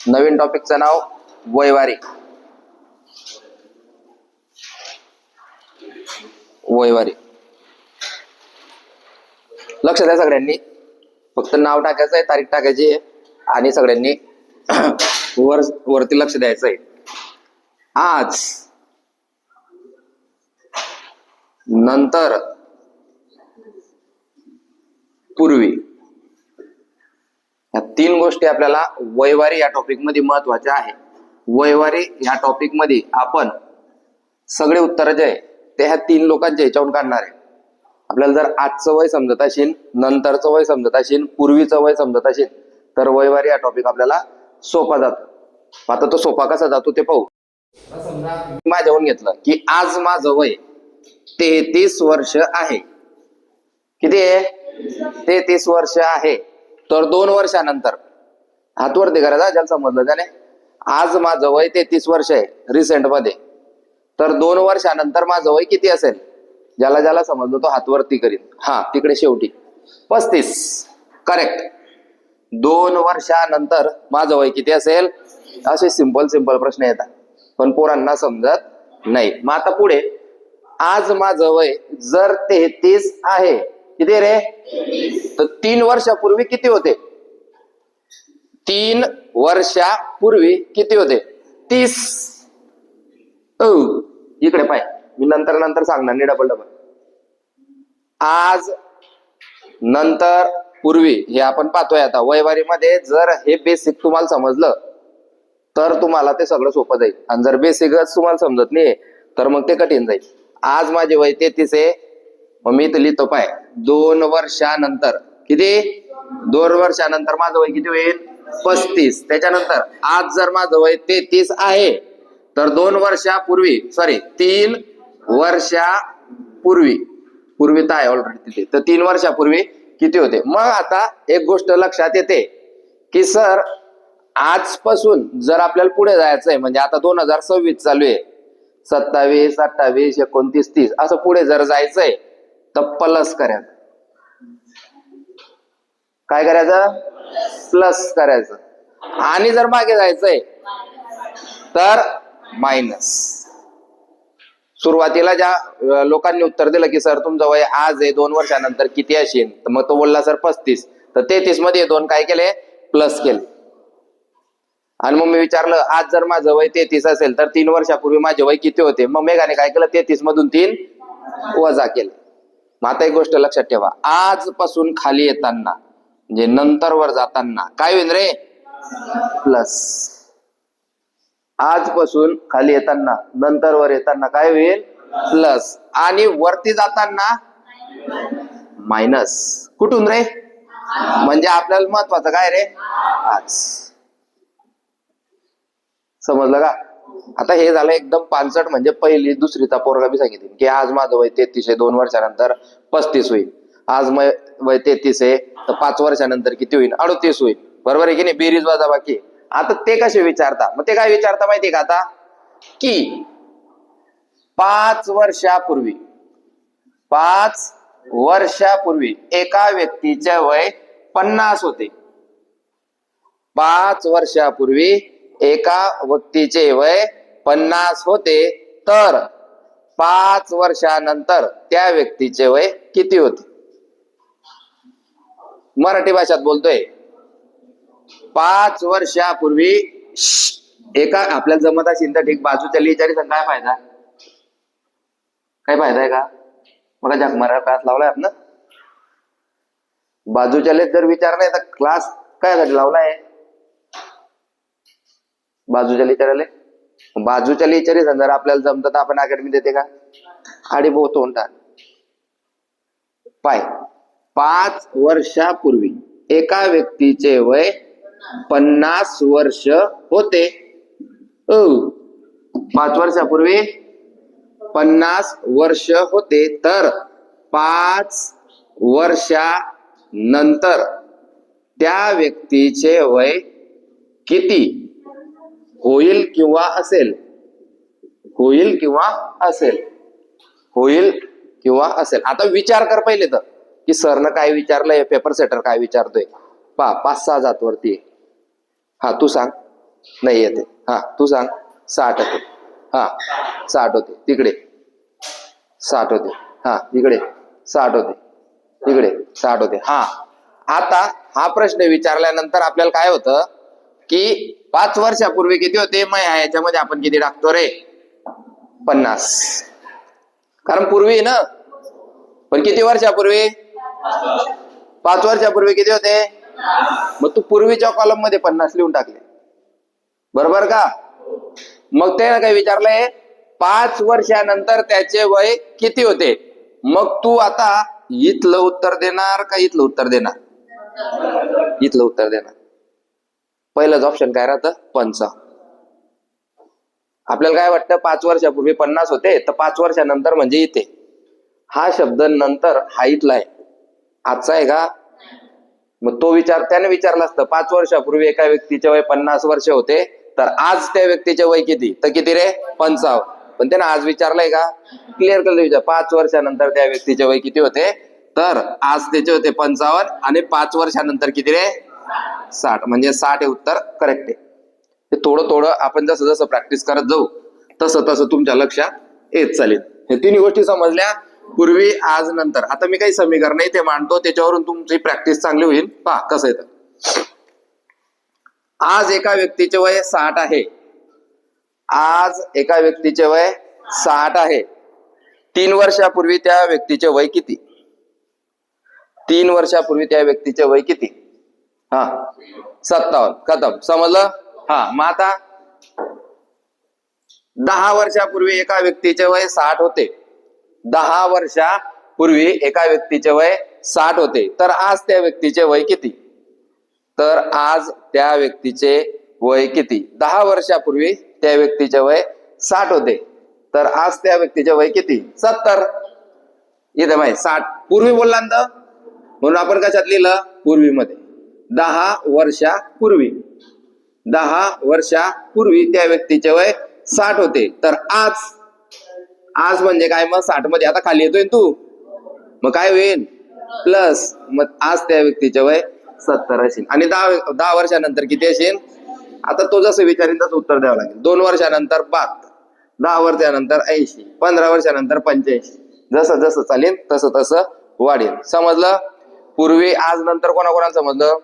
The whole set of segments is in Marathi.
नवीन टॉपिकचं नाव वैवारी. वैवारी. लक्ष द्या सगळ्यांनी. फक्त नाव टाकायचं आहे तारीख टाकायची आहे आणि सगळ्यांनी वर वरती लक्ष द्यायचं आहे. आज नंतर पूर्वी या तीन गोष्टी आपल्याला वैवारी या टॉपिकमध्ये महत्त्वाच्या आहे वैवारी या टॉपिकमध्ये आपण सगळे उत्तर जे आहे ते ह्या तीन लोकांच्या ह्याच्यावरून काढणार आहे. आपल्याला जर आजचं वय समजत असेल नंतरचं वय समजत असेल पूर्वीचं वय समजत असेल तर वैवारी हा टॉपिक आपल्याला सोपा जातो. आता तो सोपा कसा जातो ते पाहू. समजा माझ्याहून घेतलं की आज माझं वय तेहतीस वर्ष आहे. किती आहे? तेहतीस वर्ष आहे. तर दोन वर्षानंतर. हातवरती करायचा ज्याला समजलं त्याने. आज माझं वय तेहतीस वर्ष आहे रिसेंटमध्ये. तर दोन वर्षानंतर माझं वय किती असेल? ज्याला ज्याला समजलं तो हातवरती करीन. हा तिकडे शेवटी. पस्तीस. करेक्ट दोन वर्षानंतर माझं वय किती असेल? असे सिंपल सिंपल प्रश्न येतात. पण पोरांना समजत नाही. मग आता पुढे. आज माझं वय जर तेहतीस आहे किती रे? तर तीन वर्षापूर्वी किती होते? तीन वर्षापूर्वी किती होते? तीस. इकडे पाय. मी नंतर नंतर सांगणार नाही डबल डबल आज नंतर पूर्वी हे आपण पाहतोय आता. वयवारीमध्ये जर हे बेसिक तुम्हाला समजलं तर तुम्हाला ते सगळं सोपं जाईल. आणि जर बेसिकच तुम्हाला समजत नाही तर मग ते कठीण जाईल. आज माझे वय तेहतीस आहे मग मी इथं लिहितो पाय. दोन वर्षानंतर. किती? दोन वर्षानंतर माझं वय किती होईल? पस्तीस. त्याच्यानंतर आज जर माझं वय तेहतीस आहे तर दोन वर्षापूर्वी सॉरी तीन वर्षापूर्वी पूर्वी तर आहे ऑलरेडी तिथे. तर तीन वर्षापूर्वी किती होते? मग आता एक गोष्ट लक्षात येते की सर आजपासून जर आपल्याला पुढे जायचंय म्हणजे आता दोन हजार सव्वीस चालू आहे. सत्तावीस अठ्ठावीस एकोणतीस तीस असं पुढे जर जायचंय तर प्लस करायचं. काय करायचं? प्लस करायचं. आणि जर मागे जायचंय तर मायनस. सुरुवातीला ज्या लोकांनी उत्तर दिलं की सर तुमचं वय आज आहे दोन वर्षानंतर किती असेल तर मग तो बोलला सर पस्तीस. तर तेहतीसमध्ये दोन काय केले? प्लस केले. आणि मग मी विचारलं आज जर माझं वय तेहतीस असेल तर तीन वर्षापूर्वी माझे वय किती होते? मग मेघाने काय केलं? तेहतीस मधून तीन वजा केले. मग आता एक गोष्ट लक्षात ठेवा. आजपासून खाली येताना म्हणजे नंतर वर जाताना काय होईल रे? प्लस आजपासून खाली येताना नंतर वर येताना काय होईल? प्लस आणि वरती जाताना? मायनस कुठून रे? म्हणजे आपल्याला महत्वाचं काय रे? आज. समजलं का? आता हे झालं एकदम पानसट म्हणजे पहिली दुसरीचा पोरगा बी सांगितली की आज माझं वय तेहतीस आहे दोन वर्षानंतर पस्तीस होईल. आज मै वय तेहतीस आहे तर पाच वर्षानंतर किती होईल? अडतीस होईल. बरोबर आहे की नाही? बेरीज वाजा बाकी आता ते कसे विचारता? मग ते काय विचारता माहितीये का आता? की पाच वर्षापूर्वी पाच वर्षापूर्वी एका व्यक्तीचे वय पन्नास होते. पाच वर्षापूर्वी एका व्यक्तीचे वय पन्नास होते तर पाच वर्षानंतर त्या व्यक्तीचे वय किती होते? मराठी भाषेत बोलतोय. पाच वर्षापूर्वी एका आपल्याला जमत असेल तर ठीक बाजूच्या लिहिचारी काय फायदा? काय फायदा आहे का? मग जाक मरा क्लास लावलाय आपण बाजूच्या लेत जर विचार नाही तर क्लास काय लावलाय? बाजूच्या लिचाराले बाजूच्या लिचारी जर आपल्याला जमतात तर आपण अकॅडमी देते का? आणि बोलतो हो तोंडात पाय. पाच वर्षापूर्वी एका व्यक्तीचे वय पन्नास वर्ष होते. पाच वर्षापूर्वी पन्नास वर्ष होते. तर पाच वर्षानंतर त्या व्यक्तीचे वय किती? होईल किंवा असेल. होईल किंवा असेल. होईल किंवा असेल. आता विचार कर पहिले तर. की सरनं काय विचारलंय पेपर सेटर काय विचारतोय? पा पाच सहा जात वरती हा तू सांग. नाही येते. हा तू सांग. साठ होते. हा साठ होते. तिकडे. साठ होते. हा तिकडे साठ होते. तिकडे साठ होते. हा. आता हा प्रश्न विचारल्यानंतर आपल्याला काय होतं? की पाच वर्षापूर्वी किती होते? मग याच्यामध्ये आपण किती टाकतो रे? पन्नास. कारण पूर्वी ना पण किती वर्षापूर्वी? पाच वर्षापूर्वी किती होते? मग तू पूर्वीच्या कॉलममध्ये पन्नास लिहून टाकले. बरोबर का? मग ते काय विचारलंय पाच वर्षानंतर त्याचे वय किती होते? मग तू आता इथलं उत्तर देणार का इथलं उत्तर देणार? इथलं उत्तर देणार. पहिलंच ऑप्शन काय राहतं? पंच. आपल्याला काय वाटतं? पाच वर्षापूर्वी पन्नास होते तर पाच वर्षानंतर म्हणजे इथे. हा शब्द नंतर हा इथला आहे आजचा आहे का? मग तो विचार त्याने विचारला असतं पाच वर्षापूर्वी एका व्यक्तीचे वय पन्नास वर्ष होते तर आज त्या व्यक्तीचे वय किती? तर किती रे? पंचावन्न. पण त्याने आज विचारलंय का? क्लिअर केलं विचार पाच वर्षानंतर त्या व्यक्तीचे वय किती होते? तर आज त्याचे होते पंचावन्न आणि पाच वर्षानंतर किती रे? साठ म्हणजे साठ हे उत्तर करेक्ट आहे. ते थोडं थोडं आपण जसं जसं प्रॅक्टिस करत जाऊ तसं तसं तुमच्या लक्षात येत चालेल. हे तिन्ही गोष्टी समजल्या. पूर्वी आज नंतर. आता मी काही समीकरण ते मांडतो त्याच्यावरून तुमची प्रॅक्टिस चांगली होईल. पहा कसं येतं. आज एका व्यक्तीचे वय साठ आहे. आज एका व्यक्तीचे वय साठ आहे. तीन वर्षापूर्वी त्या व्यक्तीचे वय किती? तीन वर्षापूर्वी त्या व्यक्तीचे वय किती? हा. सत्तावन्न. खतम. समजलं? हा. मग आता दहा वर्षापूर्वी एका व्यक्तीचे वय साठ होते. दहा वर्षापूर्वी एका व्यक्तीचे वय साठ होते. तर आज त्या व्यक्तीचे वय किती? तर आज त्या व्यक्तीचे वय किती? दहा वर्षापूर्वी त्या व्यक्तीचे वय साठ होते. तर आज त्या व्यक्तीचे वय किती? सत्तर. इथे माहिती साठ. पूर्वी बोलला ना म्हणून आपण कशात लिहिलं? पूर्वीमध्ये. दहा वर्षापूर्वी दहा वर्षापूर्वी त्या व्यक्तीचे वय साठ होते. तर आज आज म्हणजे काय मग? साठमध्ये आता खाली येतोय तू? मग काय होईल? प्लस मग आज त्या व्यक्तीचे वय सत्तर असेल. आणि दहा दहा वर्षानंतर किती असेल? आता तो जसं विचारेल तसं उत्तर द्यावं लागेल. दोन वर्षानंतर बहात्तर दहा वर्षानंतर ऐंशी पंधरा वर्षानंतर पंच्याऐंशी. जसं जसं चालेल तसं तसं वाढेल. समजलं? पूर्वी आज नंतर कोणाकोणाला समजलं?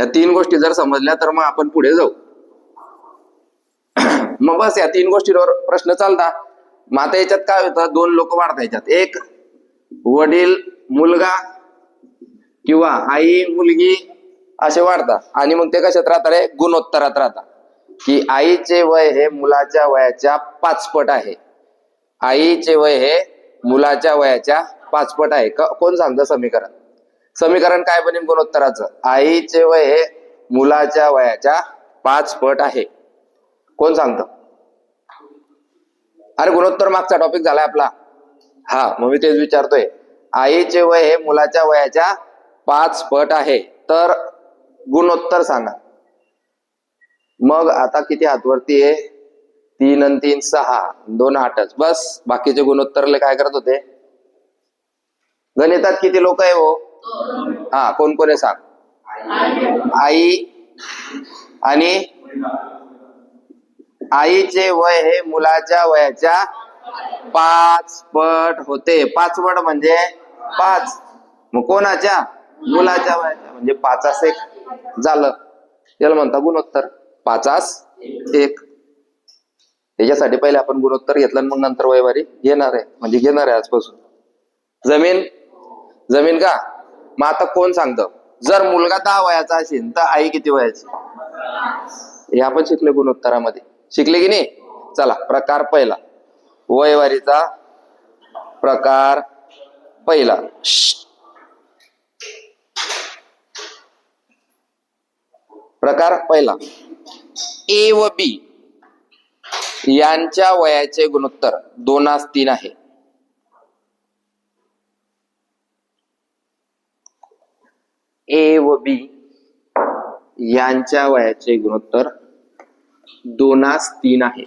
या तीन गोष्टी जर समजल्या तर मग आपण पुढे जाऊ. मग बस या तीन गोष्टींवर प्रश्न चालता. मग आता याच्यात काय होतं? दोन लोक वाढता याच्यात. एक वडील मुलगा किंवा आई मुलगी असे वाढतात आणि मग ते कशात राहतात? रे गुणोत्तरात राहतात. की आईचे वय हे मुलाच्या वयाच्या पाचपट आहे. आईचे वय हे मुलाच्या वयाच्या पाचपट आहे. कोण सांगतं समीकरण? समीकरण काय बनेल गुणोत्तराचं? आईचे वय हे मुलाच्या वयाच्या पाच पट आहे. कोण सांगत? अरे गुणोत्तर मागचा टॉपिक झालाय आपला. हा मग मी तेच विचारतोय. आईचे वय हे मुलाच्या वयाच्या पाच पट आहे. तर गुणोत्तर सांगा. मग आता किती हातवरती आहे? तीन आणि तीन सहा. दोन आठच. बस बाकीचे गुणोत्तरले काय करत होते? गणितात किती लोक आहे हो? हा कोण कोण आहे सांग? आई आणि आईचे वय हे मुलाच्या वयाच्या पाच पट होते. पाच पट म्हणजे पाच. मग कोणाच्या? मुलाच्या वयाच्या. म्हणजे पाचास एक झालं. याला म्हणता गुणोत्तर. पाचास एक. त्याच्यासाठी पहिले आपण गुणोत्तर घेतलं आणि मग नंतर वयवारी घेणार आहे. म्हणजे घेणार आहे आजपासून. जमीन? जमीन का? मग आता कोण सांगतं? जर मुलगा दहा वयाचा असेल तर आई किती वयाची? हे आपण शिकले गुणोत्तरामध्ये. शिकले की नाही? चला प्रकार पहिला. वयवारीचा प्रकार पहिला. प्रकार पहिला. ए व बी यांच्या वयाचे गुणोत्तर दोनास तीन आहे ए व बी यांच्या वयाचे गुणोत्तर दोनास तीन आहे.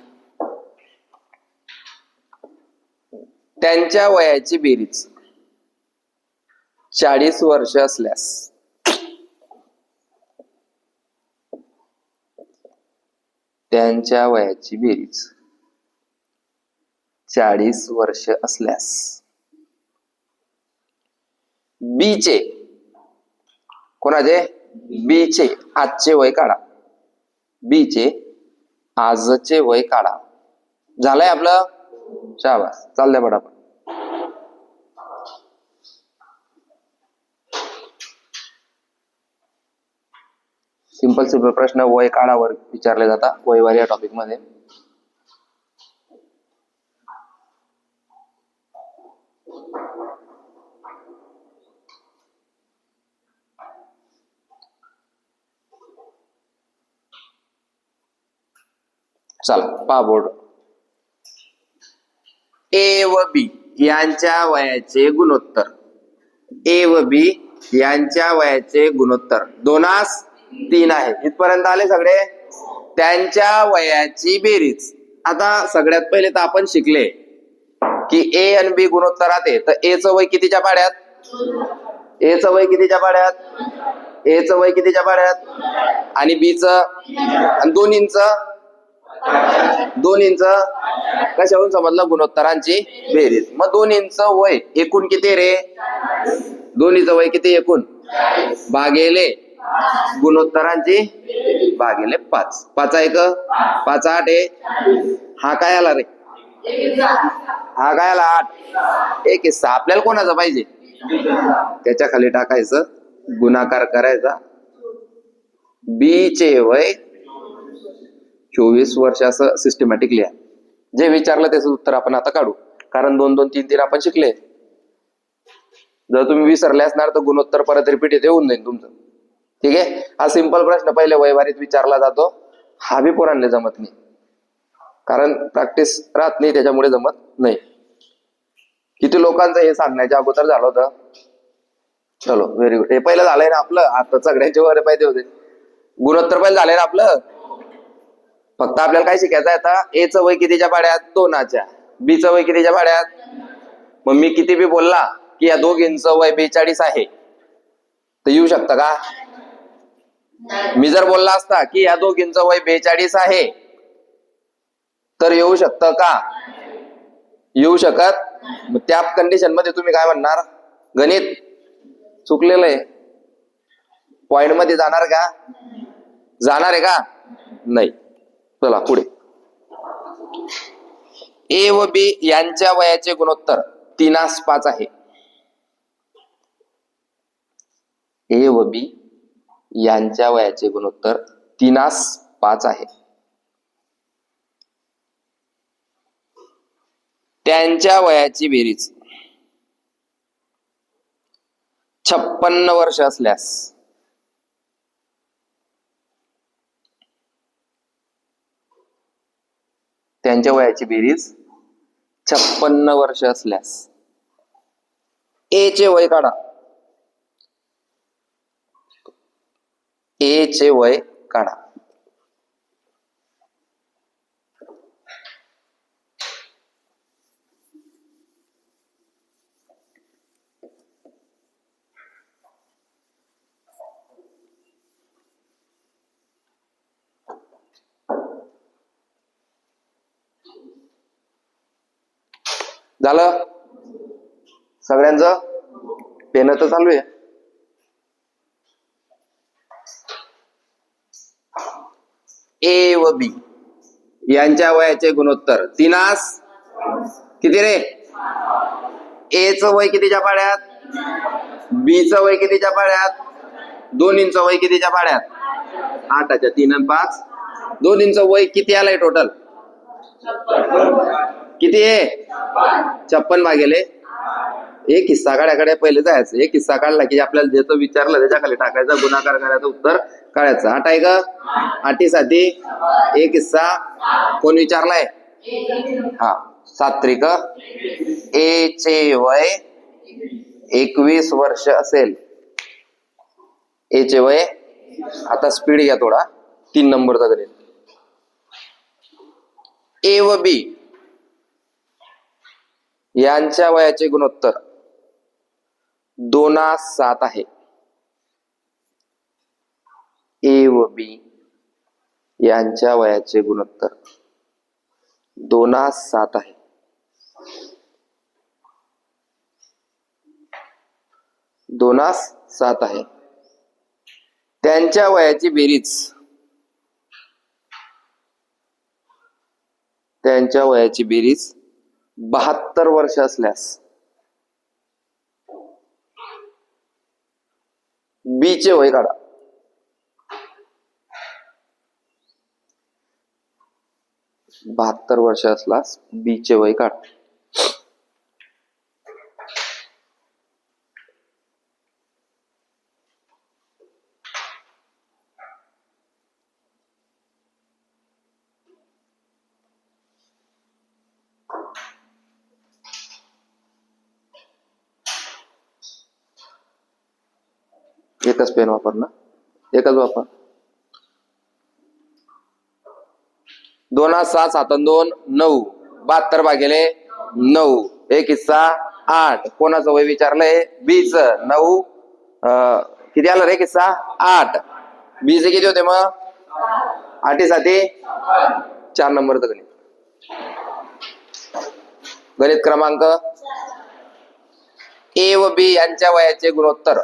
त्यांच्या वयाची बेरीज चाळीस वर्ष असल्यास. त्यांच्या वयाची बेरीज चाळीस वर्ष असल्यास. बीचे कोणाचे? बी चे आजचे वय काढा. बी चे आजचे वय काढा. झालंय आपलं? शाबास. चाललंय पटापट सिंपल सिंपल प्रश्न. वय काळावर विचारले जातात. वयवारी या टॉपिकमध्ये. चला पहा बोर्ड ए व बी यांच्या वयाचे गुणोत्तर. ए व बी यांच्या वयाचे गुणोत्तर. दोनास तीन आहे. इथपर्यंत आले सगळे? त्यांच्या वयाची बेरीज. आता सगळ्यात पहिले तर आपण शिकले की ए आणि बी गुणोत्तरात आहे. तर ए च वय कितीच्या पाड्यात? ए च वय कितीच्या पाड्यात? ए च वय कितीच्या पाड्यात? आणि बी च? आणि दोन्हींच? दोन इंच कशावरून समजलं गुणोत्तरांची बेरीज. मग दोन इंच वय एकूण किती रे? दोन्हीचं वय किती एकूण? भागेले. गुणोत्तरांची भागेले पाच. पाच एक पाच आठ आहे. हा काय आला रे? हा काय आला? आठ. एक हिस्सा आपल्याला कोणाचा पाहिजे? त्याच्याखाली टाकायचं. गुणाकार करायचा. बी चे वय चोवीस वर्ष असं सिस्टमॅटिक लिहा जे विचारलं त्याचं उत्तर आपण आता काढू. कारण दोन दोन तीन तीन आपण शिकले. जर तुम्ही विसरले असणार तर गुणोत्तर परत रिपीट येते होऊन जाईल तुमचं. ठीक आहे? हा सिंपल प्रश्न पहिले वयवारीत विचारला जातो. हा बी पोरांना जमत नाही. कारण प्रॅक्टिस राहत नाही त्याच्यामुळे जमत नाही. किती लोकांचं हे सांगण्याच्या अगोदर झालं होतं. चलो व्हेरी गुड हे पहिलं झालंय ना आपलं? आता सगळ्यांचे वर पाहिजे होते. गुणोत्तर पहिलं झालंय ना आपलं? फक्त आपल्याला काय शिकायचं आहे आता? ए च वय कितीच्या पाड्यात? दोनाच्या. बी च वय कितीच्या पाड्यात? मग मी किती बी बोलला की या दोघींचं वय बेचाळीस आहे. तर येऊ शकतं का? मी जर बोलला असता की या दोघींचं वय बेचाळीस आहे तर येऊ शकतं का? येऊ शकत? मग त्या कंडिशनमध्ये तुम्ही काय म्हणणार? गणित चुकलेलं आहे. पॉइंटमध्ये जाणार का? जाणार आहे का? नाही. चला पुढे ए व बी यांच्या वयाचे गुणोत्तर तीनास पाच आहे. ए व बी यांच्या वयाचे गुणोत्तर तीनास पाच आहे. त्यांच्या वयाची बेरीज छप्पन्न वर्ष असल्यास त्यांच्या वयाची बेरीज छप्पन्न वर्ष असल्यास. ए चे वय काढा. ए चे वय काढा. झालं? सगळ्यांचं? पेन तर चालू आहे. ए व बी. यांच्या वयाचे गुणोत्तर. तिनास किती रे? ए च वय कितीच्या पाड्यात? बी च वय कितीच्या पाड्यात? दोन्हींच वय कितीच्या पाड्यात? आठाच्या. तीन आणि पाच? दोन्हींच वय किती आलंय टोटल किती आहे? छप्पन भागेले. एक हिस्सा काढ्याकडे पहिले जायचं. एक हिस्सा काढला की आपल्याला ज्याचं विचारलं त्याच्याखाली टाकायचं गुणाकार करायचं उत्तर काढायचं. आठ आहे का आठी साठी एक हिस्सा कोण विचारलाय? हा सात्रिक एचे ए वय एकवीस वर्ष असेल. ए वय? आता स्पीड घ्या थोडा. तीन नंबरचा गणित ए व बी. यांच्या वयाचे गुणोत्तर दोना सात आहे. ए व बी यांच्या वयाचे गुणोत्तर दोना सात आहे. दोनास सात आहे. त्यांच्या वयाची बेरीज. त्यांच्या वयाची बेरीज बहात्तर वर्ष असल्यास. बी चे वय काढा. बहात्तर वर्ष असल्यास बी चे वय काढा. एकच पेन वापर ना एकच वापर. दोन सहा सात दोन नऊ. बहात्तर भागेले नऊ. एक हिस्सा आठ. कोणाचं वय विचारलंय? बीच नऊ. किती आलं रे किस्सा आठ. बीचे किती होते मग? आठी साठी चार नंबरचं गणित. गणित क्रमांक ए व बी यांच्या वयाचे गुणोत्तर.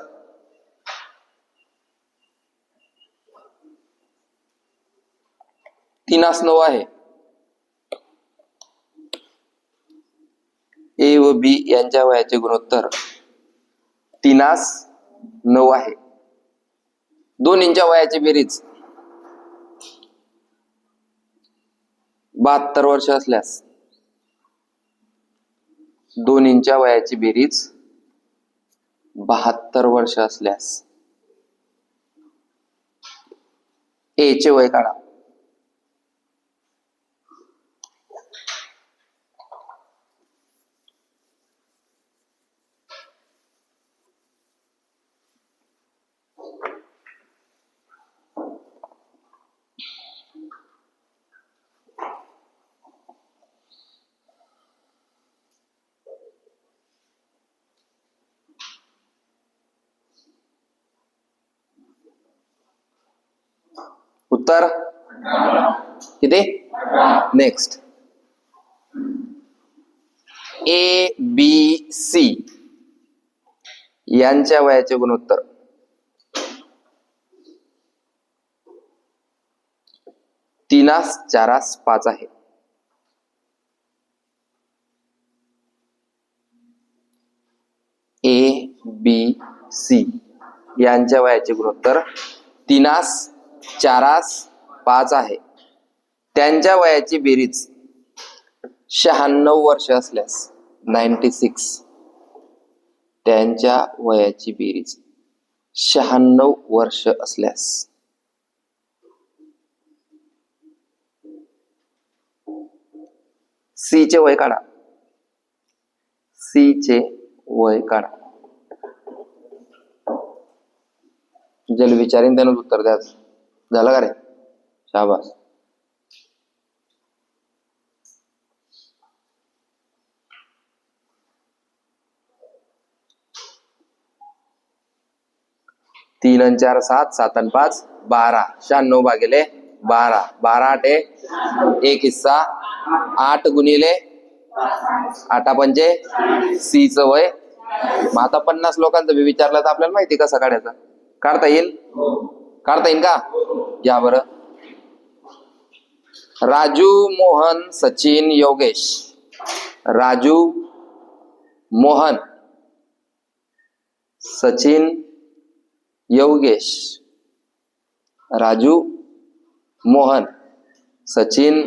तीनास नऊ आहे. ए व बी यांच्या वयाचे गुणोत्तर. तीनास नऊ आहे. दोन इंच्या वयाची बेरीज. बहात्तर वर्ष असल्यास. दोन इंच्या वयाची बेरीज बहात्तर वर्ष असल्यास. ए चे वय काढा उत्तर किती? नेक्स्ट ए बी सी यांच्या वयाचे गुणोत्तर. तीनास चारास पाच आहे. ए बी सी यांच्या वयाचे गुणोत्तर तीनास चारास पाच आहे. त्यांच्या वयाची बेरीज शहाण्णव वर्ष असल्यास नाईन्टी सिक्स त्यांच्या वयाची बेरीज शहाण्णव वर्ष असल्यास. सी चे वय काढा. सी चे वय काढा. जल विचारीन त्यानंच उत्तर द्याच झालं का रे? शाबास. तीन आणि चार सात सात आणि पाच बारा. शहाण्णव भागेले बारा. बारा आठ एक हिस्सा. आठ गुणिले आठा पंचे सी च वय. मग आता पन्नास लोकांचं मी विचारलं तर आपल्याला माहिती कसं काढायचं. काढता येईल? काढता येईल का? या बर. राजू मोहन सचिन योगेश. राजू मोहन सचिन योगेश राजू मोहन सचिन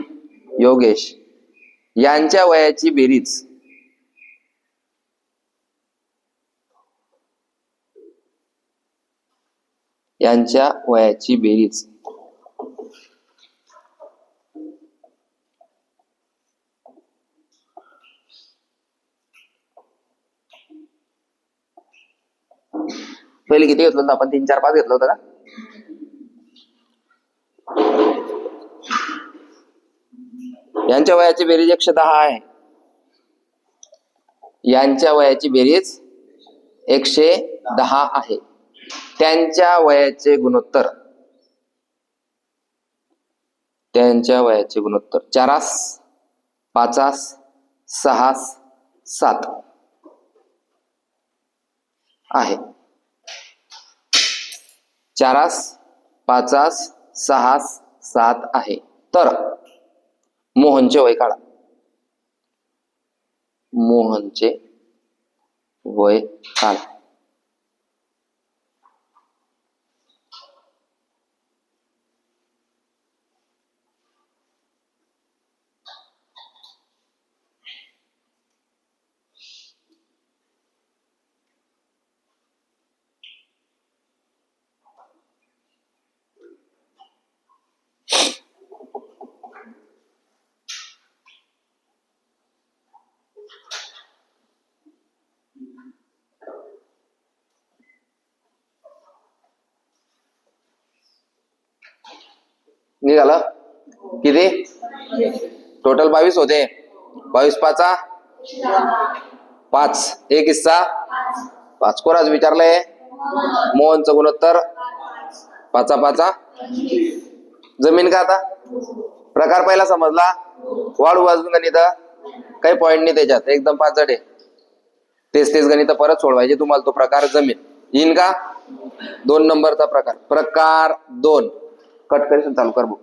योगेश यांच्या वयाची बेरीज. यांच्या वयाची बेरीज. पहिले किती घेतलं होतं? आपण तीन चार पाच घेतलं होतं का? यांच्या वयाची बेरीज एकशे दहा आहे. यांच्या वयाची बेरीज एकशे दहा आहे. त्यांच्या वयाचे गुणोत्तर. त्यांच्या वयाचे गुणोत्तर. चारास पाचास सहास सात आहे. चारास पाचास सहास सात आहे. तर मोहनचे वय काढा. मोहनचे वय काढा. निघालं? किती? टोटल बावीस होते. बावीस पाचा? पाच. एक हिस्सा पाच. कोराज विचारलंय? मोहनचं गुणोत्तर? पाचा पाचा? जमीन का आता? प्रकार पहिला समजला. वाढू वाजून गणित. काही पॉइंट नाही त्याच्यात. एकदम पाच जडे तेच तेच गणित परत सोडवायचे. तुम्हाला तो प्रकार जमीन. येईन का? दोन नंबरचा प्रकार. प्रकार दोन. कट करेशन चालू कर बघ.